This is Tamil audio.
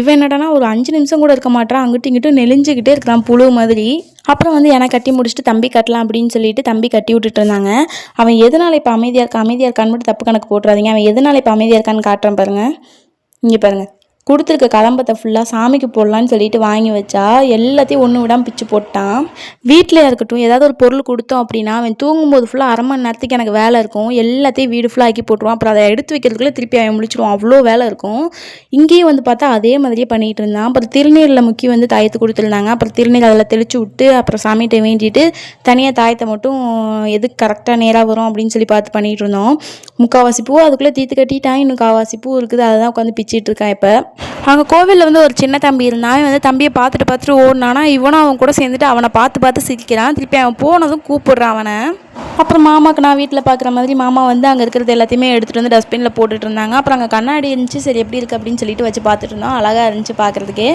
இவன் என்னடானா ஒரு அஞ்சு நிமிஷம் கூட இருக்க மாட்டான் அங்கிட்டும் இங்கிட்டும் நெளிஞ்சுக்கிட்டே இருக்கிறான் புழு மாதிரி. அப்புறம் வந்து என்னை கட்டி முடிச்சுட்டு தம்பி கட்டலாம் அப்படின்னு சொல்லிட்டு தம்பி கட்டி விட்டுட்டு இருந்தாங்க. அவன் எதனால் இப்போ அமைதியாக இருக்கா அமைதியாக இருக்கான்னு மட்டும் தப்பு கணக்கு போட்டுறாதீங்க. அவன் எதனால் இப்போ அமைதியாக இருக்கான்னு காட்டுறேன் பாருங்கள் இங்கே பாருங்கள் கொடுத்துருக்க கதம்பத்தை ஃபுல்லாக சாமிக்கு போடலான்னு சொல்லிட்டு வாங்கி வச்சா எல்லாத்தையும் ஒன்று விடாமல் பிச்சு போட்டான். வீட்டில் இருக்கட்டும் ஏதாவது ஒரு பொருள் கொடுத்தோம் அப்படின்னா அவன் தூங்கும்போது ஃபுல்லாக அரை மணி நேரத்துக்கு எனக்கு வேலை இருக்கும். எல்லாத்தையும் வீடு ஃபுல்லாக ஆக்கி போட்டுருவான். அப்புறம் அதை எடுத்து வைக்கிறதுக்குள்ளே திருப்பி அவன் முடிச்சிடுவான் அவ்வளோ வேலை இருக்கும். இங்கேயும் வந்து பார்த்தா அதே மாதிரியே பண்ணிகிட்டு இருந்தான். அப்புறம் திருநீரில் முக்கி வந்து தாயத்து கொடுத்துருந்தாங்க. அப்புறம் திருநீர் அதில் தெளிச்சு விட்டு அப்புறம் சாமிகிட்ட வேண்டிட்டு தனியாக தாயத்தை மட்டும் எதுக்கு கரெக்டாக நேராக வரும் அப்படின்னு சொல்லி பார்த்து பண்ணிகிட்டு இருந்தோம். முக்கால்வாசி பூ அதுக்குள்ளே தீர்த்து கட்டிட்டான். இன்னும் கால்வாசி பூ இருக்குது. அதை தான் உட்காந்து பிச்சிட்டு இருக்கான் இப்போ. அங்கே கோவிலில் வந்து ஒரு சின்ன தம்பி இருந்தான். அவன் வந்து தம்பியை பார்த்துட்டு பார்த்துட்டு ஓடினானா இவனும் அவன் கூட சேர்ந்துட்டு அவனை பார்த்து பார்த்து சிரிக்கிறான். திருப்பி அவன் போனதும் கூப்பிடுறான் அவனை. அப்புறம் மாமாவுக்கு நான் வீட்டில் பார்க்குற மாதிரி மாமா வந்து அங்கே இருக்கிறது எல்லாத்தையுமே எடுத்துகிட்டு வந்து டஸ்ட்பினில் போட்டுட்டு இருந்தாங்க. அப்புறம் அங்கே கண்ணாடி இருந்துச்சு. சரி எப்படி இருக்குது அப்படின்னு சொல்லிட்டு வச்சு பார்த்துட்டு இருந்தோம். அழகாக இருந்துச்சு பார்க்குறதுக்கே.